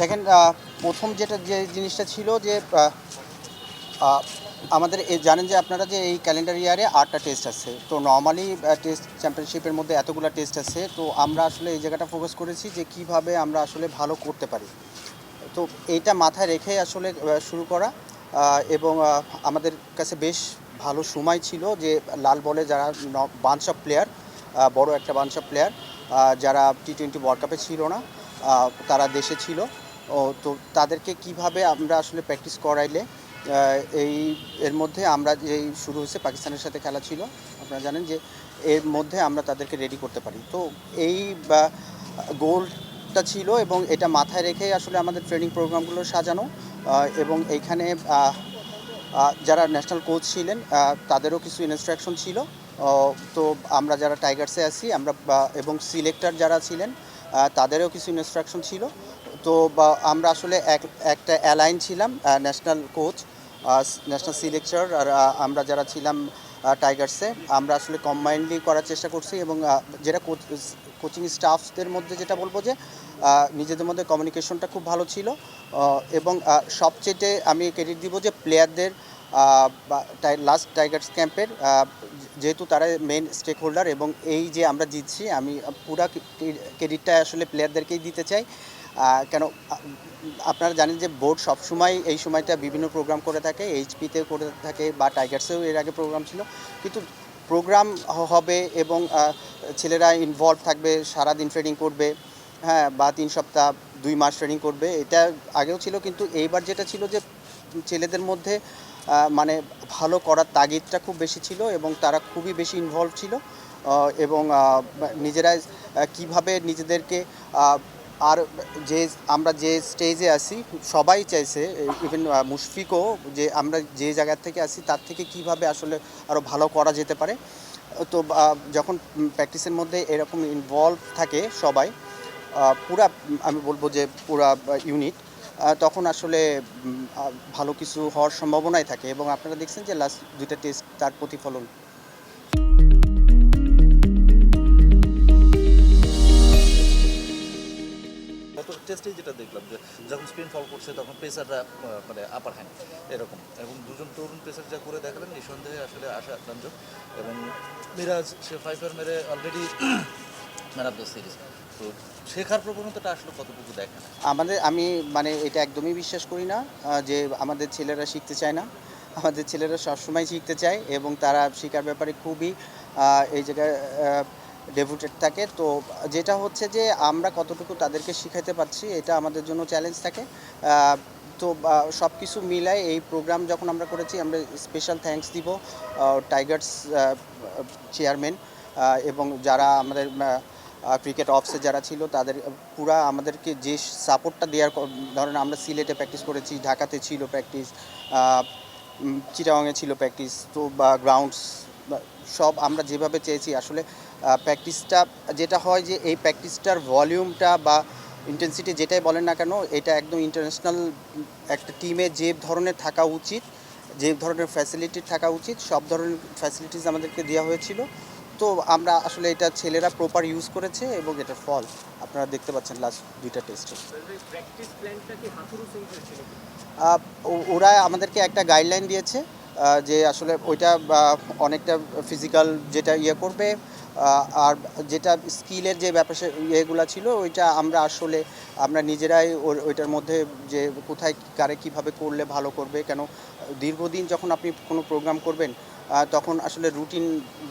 দেখেন প্রথম যেটা যে জিনিসটা ছিল যে আমাদের জানেন যে আপনারা যে এই ক্যালেন্ডার ইয়ারে আটটা টেস্ট আছে। তো নর্মালি টেস্ট চ্যাম্পিয়নশিপের মধ্যে এতগুলো টেস্ট আছে। তো আমরা আসলে এই জায়গাটা ফোকাস করেছি যে কীভাবে আমরা আসলে ভালো করতে পারি। তো এইটা মাথায় রেখে আসলে শুরু করা। এবং আমাদের কাছে বেশ ভালো সময় ছিল যে লাল বলে যারা বাঞ্চ অফ প্লেয়ার বড় একটা বাঞ্চ অফ প্লেয়ার যারা টি টোয়েন্টি ওয়ার্ল্ড কাপে ছিল না তারা দেশে ছিল। ও, তো তাদেরকে কীভাবে আমরা আসলে প্র্যাকটিস করাইলে এই, এর মধ্যে আমরা যেই শুরু হয়েছে পাকিস্তানের সাথে খেলা ছিল, আপনারা জানেন যে এর মধ্যে আমরা তাদেরকে রেডি করতে পারি। তো এই গোলটা ছিল এবং এটা মাথায় রেখে আসলে আমাদের ট্রেনিং প্রোগ্রামগুলো সাজানো এবং এইখানে যারা ন্যাশনাল কোচ ছিলেন তাদেরও কিছু ইনস্ট্রাকশন ছিল। তো আমরা যারা টাইগার্সে আছি, আমরা এবং সিলেক্টর যারা ছিলেন তাদেরও কিছু ইনস্ট্রাকশন ছিল। তো আমরা আসলে এক, একটা অ্যালাইন ছিলাম ন্যাশনাল কোচ ন্যাশনাল সিলেকচার আর আমরা যারা ছিলাম টাইগার্সে আমরা আসলে কম্বাইন্ডলি করার চেষ্টা করছি এবং যেটা কোচিং স্টাফদের মধ্যে যেটা বলব যে নিজেদের মধ্যে কমিউনিকেশনটা খুব ভালো ছিল। এবং সবচেয়ে আমি ক্রেডিট দিব যে প্লেয়ারদের লাস্ট টাইগার্স ক্যাম্পের যেহেতু তারা মেন স্টেক হোল্ডার এবং এই যে আমরা জিতছি, আমি পুরা ক্রেডিটটা আসলে প্লেয়ারদেরকেই দিতে চাই। কেন আপনারা জানেন যে বোর্ড সবসময় এই সময়টা বিভিন্ন প্রোগ্রাম করে থাকে এইচপিতে করে থাকে বা টাইগার্সেও এর আগে প্রোগ্রাম ছিল। কিন্তু প্রোগ্রাম হবে এবং ছেলেরা ইনভলভ থাকবে, সারাদিন ট্রেনিং করবে হ্যাঁ বা তিন সপ্তাহ, দুই মাস ট্রেনিং করবে, এটা আগেও ছিল। কিন্তু এইবার যেটা ছিল যে ছেলেদের মধ্যে মানে ভালো করার তাগিদটা খুব বেশি ছিল এবং তারা খুবই বেশি ইনভলভ ছিল। এবং নিজেরাই কীভাবে নিজেদেরকে আর যে, আমরা যে স্টেজে আসি সবাই চাইছে ইভেন মুশফিকও যে আমরা যে জায়গা থেকে আসি তার থেকে কীভাবে আসলে আরও ভালো করা যেতে পারে। তো যখন প্র্যাকটিসের মধ্যে এরকম ইনভলভ থাকে সবাই পুরা, আমি বলব যে পুরা ইউনিট তখন আসলে ভালো কিছু হওয়ার সম্ভাবনাই থাকে এবং আপনারা দেখছেন যে লাস্ট দুইটা টেস্ট তার প্রতিফলন। গত টেস্টেই যেটা দেখলাম যে, যখন স্পিন ফল করছে তখন পেসাররা মানে আপার হ্যান্ড এরকম। এবং দুজন তরুণ পেসার যা করে দেখালেন, নিঃসন্দেহে আসলে আশা রঞ্জন এবং মিরাজ, সে ফাইফার মেরে already man of the series তো শেখার প্রবণতাটা আসলে কতটুকু দেখেন? আমাদের, আমি মানে এটা একদমই বিশ্বাস করি না যে আমাদের ছেলেরা শিখতে চায় না। আমাদের ছেলেরা সবসময় শিখতে চায় এবং তারা শেখার ব্যাপারে খুবই এই জায়গায় ডেভোটেড থাকে। তো যেটা হচ্ছে যে আমরা কতটুকু তাদেরকে শিখাইতে পারছি, এটা আমাদের জন্য চ্যালেঞ্জ থাকে। তো সব কিছু মিলাই এই প্রোগ্রাম যখন আমরা করেছি, আমরা স্পেশাল থ্যাঙ্কস দিব টাইগার্স চেয়ারম্যান এবং যারা আমাদের ক্রিকেট অফসে যারা ছিল, তাদের পুরা আমাদেরকে যে সাপোর্টটা দেওয়ার ধরেন আমরা সিলেটে প্র্যাকটিস করেছি, ঢাকাতে ছিল প্র্যাকটিস চিটাগাংয়ে ছিল প্র্যাকটিস তো বা গ্রাউন্ডস সব আমরা যেভাবে চেয়েছি, আসলে প্র্যাকটিসটা যেটা হয় যে এই প্র্যাকটিসটার ভলিউমটা বা ইন্টেন্সিটি যেটাই বলেন না কেন, এটা একদম ইন্টারন্যাশনাল একটা টিমে যে ধরনের থাকা উচিত, যে ধরনের ফ্যাসিলিটি থাকা উচিত, সব ধরনের ফ্যাসিলিটিস আমাদেরকে দেওয়া হয়েছিল। তো আমরা আসলে এটা ছেলেরা প্রপার ইউজ করেছে এবং এটার ফল আপনারা দেখতে পাচ্ছেন লাস্ট দুইটা টেস্টে ওরা আমাদেরকে একটা গাইডলাইন দিয়েছে যে আসলে ওইটা অনেকটা ফিজিক্যাল যেটা ইয়ে করবে আর যেটা স্কিলের যে ব্যাপার ইয়েগুলো ছিল, ওইটা আমরা আসলে, আমরা নিজেরাই ওইটার মধ্যে যে কোথায় কারে কীভাবে করলে ভালো করবে, কেন দীর্ঘদিন যখন আপনি কোনো প্রোগ্রাম করবেন তখন আসলে রুটিন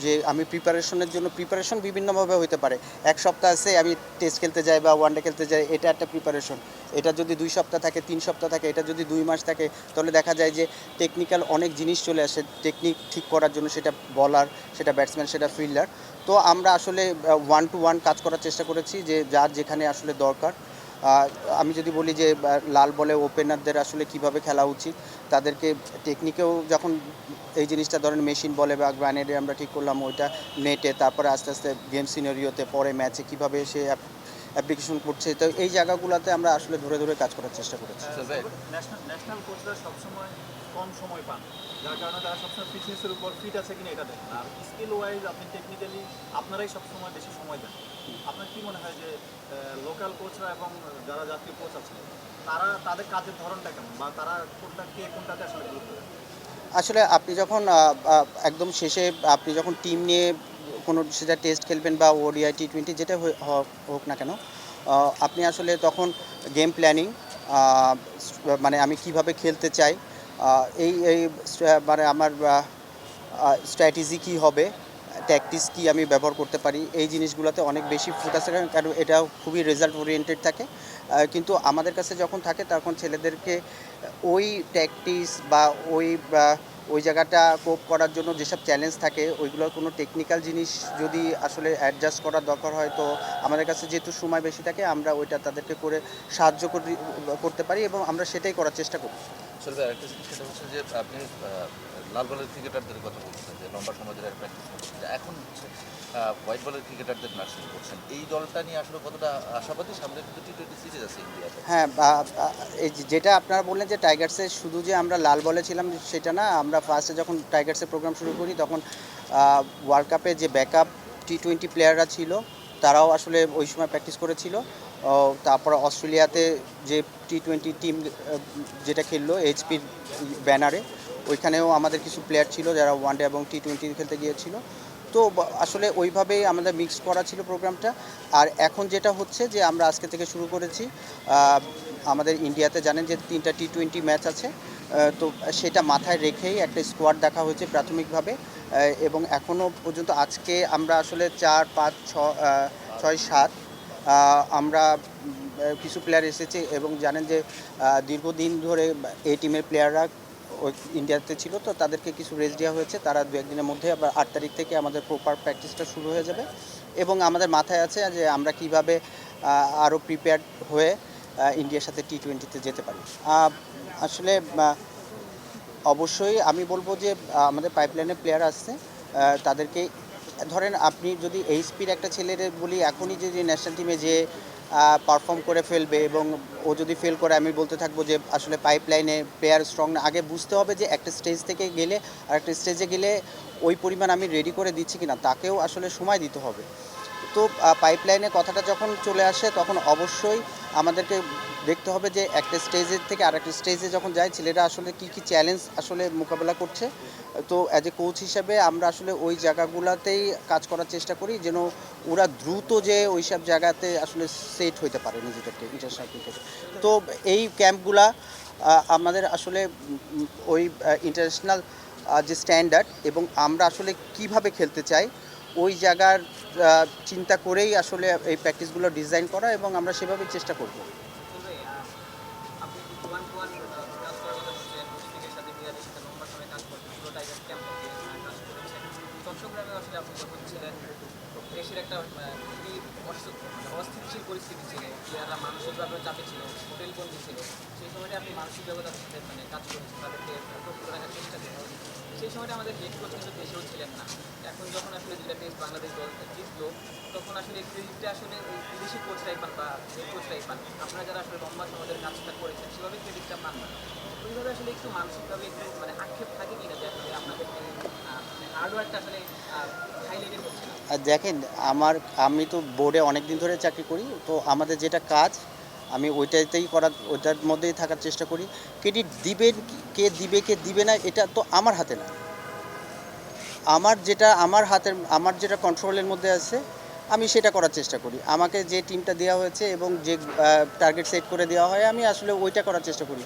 যে আমি প্রিপারেশনের জন্য প্রিপারেশন বিভিন্নভাবে হতে পারে। এক সপ্তাহ আছে, আমি টেস্ট খেলতে যাই বা ওয়ানডে খেলতে যাই, এটা একটা প্রিপারেশন এটা যদি দুই সপ্তাহ থাকে, তিন সপ্তাহ থাকে, এটা যদি দুই মাস থাকে, তাহলে দেখা যায় যে টেকনিক্যাল অনেক জিনিস চলে আসে। টেকনিক ঠিক করার জন্য সেটা বলার সেটা ব্যাটসম্যান সেটা ফিল্ডার তো আমরা আসলে ওয়ান টু ওয়ান কাজ করার চেষ্টা করেছি যে যার যেখানে আসলে দরকার। আমি যদি বলি যে লাল বলে ওপেনারদের আসলে কীভাবে খেলা উচিত তাদেরকে টেকনিকেও যখন এই জিনিসটা ধরেন মেশিন বলে বা গ্রানেডে আমরা ঠিক করলাম ওইটা নেটে তারপরে আস্তে আস্তে গেম সিনারিওতে পরে ম্যাচে কীভাবে সে অ্যাপ্লিকেশন করছে তো এই জায়গাগুলোতে আমরা আসলে ধরে ধরে কাজ করার চেষ্টা করেছি। ন্যাশনাল কোচরা সবসময় কম সময় পান যার কারণে তারা সবসময় ফিটনেসের উপর ফিট আছে কিনা এটা দেখেন আর স্কিল ওয়াইজ আপনি টেকনিক্যালি আপনারাই সবসময় বেশি সময় দেন। আপনার কি মনে হয় যে লোকাল কোচরা এবং যারা জাতীয় কোচ আছেন তারা তাদের কাজের ধরনটা কেমন? বা তারা কোনটা কে কোনটাতে আসলে গুরুত্ব দেন আসলে আপনি যখন একদম শেষে আপনি যখন টিম নিয়ে কোনো সেটা টেস্ট খেলবেন বা ওডিআই টি টোয়েন্টি যেটা হোক না কেন আপনি আসলে তখন গেম প্ল্যানিং মানে আমি কীভাবে খেলতে চাই এই এই মানে আমার স্ট্র্যাটেজি কী হবে ট্যাকটিস কি আমি ব্যবহার করতে পারি, এই জিনিসগুলোতে অনেক বেশি ফোকাস থাকে কারণ এটা খুবই রেজাল্ট ওরিয়েন্টেড থাকে। কিন্তু আমাদের কাছে যখন থাকে তখন ছেলেদেরকে ওই ট্যাকটিস বা ওই ওই জায়গাটা কোপ করার জন্য যেসব চ্যালেঞ্জ থাকে, ওইগুলোর কোনো টেকনিক্যাল জিনিস যদি আসলে অ্যাডজাস্ট করার দরকার হয় তো আমাদের কাছে যেহেতু সময় বেশি থাকে, আমরা ওইটা তাদেরকে করে সাহায্য করি- করতে পারি এবং আমরা সেটাই করার চেষ্টা করি। আসলে আরেকটা জিনিস সেটা হচ্ছে যে আপনি লাল বলের ক্রিকেটারদের কথা বলছেন, যে লম্বা সময় প্র্যাকটিস করছেন এখন হোয়াইট বলের ক্রিকেটারদের নার্সিং করছেন, এই দলটা নিয়ে আসলে কতটা আশাবাদী? সামনে কিন্তু টি টোয়েন্টি সিরিজ আছে ইন্ডিয়াতে হ্যাঁ এই যেটা আপনারা বললেন যে টাইগার্সের শুধু যে আমরা লাল বলে ছিলাম সেটা না, আমরা ফার্স্টে যখন টাইগার্সের প্রোগ্রাম শুরু করি, তখন ওয়ার্ল্ড কাপে যে ব্যাকআপ টি টোয়েন্টি প্লেয়াররা ছিল, তারাও আসলে ওই সময় প্র্যাকটিস করেছিল। তারপর অস্ট্রেলিয়াতে যে টি টোয়েন্টি টিম যেটা খেললো এইচপির ব্যানারে ওইখানেও আমাদের কিছু প্লেয়ার ছিল যারা ওয়ানডে এবং টি টোয়েন্টি খেলতে গিয়েছিল। তো আসলে ওইভাবেই আমাদের মিক্স করা ছিল প্রোগ্রামটা আর এখন যেটা হচ্ছে যে আমরা আজকে থেকে শুরু করেছি আমাদের ইন্ডিয়াতে জানেন যে তিনটা টি টোয়েন্টি ম্যাচ আছে তো সেটা মাথায় রেখেই একটা স্কোয়াড দেখা হয়েছে প্রাথমিকভাবে এবং এখনও পর্যন্ত আজকে আমরা আসলে চার, পাঁচ, ছ ছয়, সাত আমরা কিছু প্লেয়ার এসেছে এবং জানেন যে দীর্ঘদিন ধরে এই টিমের প্লেয়াররা ইন্ডিয়াতে ছিল তো তাদেরকে কিছু রেস্ট দেওয়া হয়েছে। তারা দু একদিনের মধ্যে আবার আট তারিখ থেকে আমাদের প্রপার প্র্যাকটিসটা শুরু হয়ে যাবে এবং আমাদের মাথায় আছে যে আমরা কীভাবে আরও প্রিপেয়ার হয়ে ইন্ডিয়ার সাথে টি টোয়েন্টিতে যেতে পারি। আসলে অবশ্যই আমি বলব যে আমাদের পাইপলাইনে প্লেয়ার আসছে তাদেরকে ধরেন আপনি যদি এইচপির একটা ছেলের বলি, এখনই যদি ন্যাশনাল টিমে যে পারফর্ম করে ফেলবে এবং ও যদি ফেল করে, আমি বলতে থাকব যে, আসলে পাইপলাইনে প্লেয়ার স্ট্রং না। আগে বুঝতে হবে যে, একটা স্টেজ থেকে গেলে আর একটা স্টেজে গেলে ওই পরিমাণ আমি রেডি করে দিচ্ছি কিনা, তাকেও আসলে সময় দিতে হবে। তো পাইপলাইনে কথাটা যখন চলে আসে, তখন অবশ্যই আমাদেরকে দেখতে হবে যে একটা স্টেজের থেকে আরেকটা স্টেজে যখন যায়, ছেলেরা আসলে কি কি চ্যালেঞ্জ আসলে মোকাবেলা করছে। তো অ্যাজ এ কোচ হিসেবে আমরা আসলে ওই জায়গাগুলোতেই কাজ করার চেষ্টা করি, যেন ওরা দ্রুত যে ওই সব জায়গাতে আসলে সেট হইতে পারে নিজেদেরকে ইন্টারন্যাশনাল ক্রিকেটে তো এই ক্যাম্পগুলা আমাদের আসলে ওই ইন্টারন্যাশনাল যে স্ট্যান্ডার্ড এবং আমরা আসলে কীভাবে খেলতে চাই, ওই জায়গার চিন্তা করেই আসলে এই প্র্যাকটিসগুলো ডিজাইন করা এবং আমরা সেভাবেই চেষ্টা করব। ছিলেন দেশের একটা খুবই মানে অস্থিতিশীল পরিস্থিতি ছিল প্লেয়াররা মানসিকভাবে চাপে ছিল হোটেল হোটেলবন্দি ছিল। সেই সময়টা আপনি মানসিকভাবে তাদের সাথে মানে কাজ করেছেন, তাদেরকে রাখার চেষ্টা করেছেন। সেই সময়টা আমাদের হেড কোচ কিন্তু দেশেও ছিলেন না। এখন যখন আসলে দুটা টেস্ট বাংলাদেশ দল জিতলো, তখন আসলে ক্রেডিটটা আসলে বিদেশি কোচরাই পান বা হেড কোচরাই পান। আপনারা যারা আসলে লম্বা সময়ের কাজটা করেছেন, সেভাবে ক্রেডিটটা পান না। ওইভাবে আসলে একটু মানসিকভাবে একটু মানে আক্ষেপ থাকে কিনা যে আপনাদের দেখেন, আমার, আমি তো বোর্ডে অনেক দিন ধরে চাকরি করি, তো আমাদের যেটা কাজ, আমি ওইটাতেই করার, ওইটার মধ্যেই থাকার চেষ্টা করি। ক্রেডিট দিবেন কে দিবে কে দিবে না, এটা তো আমার হাতে না। আমার যেটা, আমার হাতের, আমার যেটা কন্ট্রোলের মধ্যে আছে, আমি সেটা করার চেষ্টা করি। আমাকে যে টিমটা দেওয়া হয়েছে এবং যে টার্গেট সেট করে দেওয়া হয়, আমি আসলে ওইটা করার চেষ্টা করি।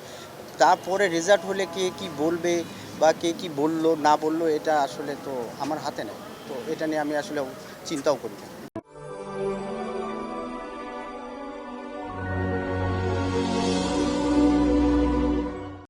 তারপরে রেজাল্ট হলে কে কি বলবে বা কে কী বলল, না বলল, এটা আসলে তো আমার হাতে নেই। তো এটা নিয়ে আমি আসলে চিন্তাও করি না।